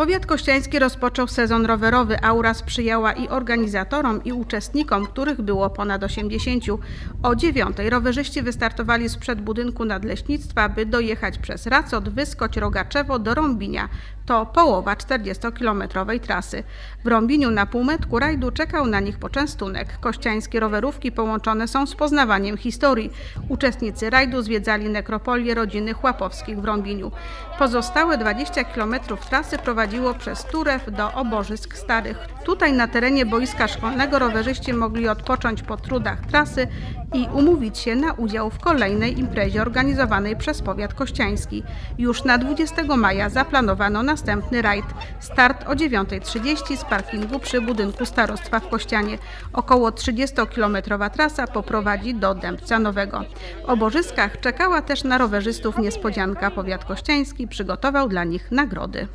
Powiat kościański rozpoczął sezon rowerowy. Aura sprzyjała i organizatorom, i uczestnikom, których było ponad 80. O dziewiątej rowerzyści wystartowali sprzed budynku nadleśnictwa, by dojechać przez Racot, Wyskoć, Rogaczewo do Rąbinia. To połowa 40-kilometrowej trasy. W Rąbiniu na półmetku rajdu czekał na nich poczęstunek. Kościańskie rowerówki połączone są z poznawaniem historii. Uczestnicy rajdu zwiedzali nekropolię rodziny Chłapowskich w Rąbiniu. Pozostałe 20 km trasy prowadziło przez Turew do Obożysk Starych. Tutaj na terenie boiska szkolnego rowerzyści mogli odpocząć po trudach trasy i umówić się na udział w kolejnej imprezie organizowanej przez powiat kościański. Już na 20 maja zaplanowano następny rajd. Start o 9.30 z parkingu przy budynku starostwa w Kościanie. Około 30-kilometrowa trasa poprowadzi do Dębca Nowego. W Obożyskach czekała też na rowerzystów niespodzianka. Powiat kościański przygotował dla nich nagrody.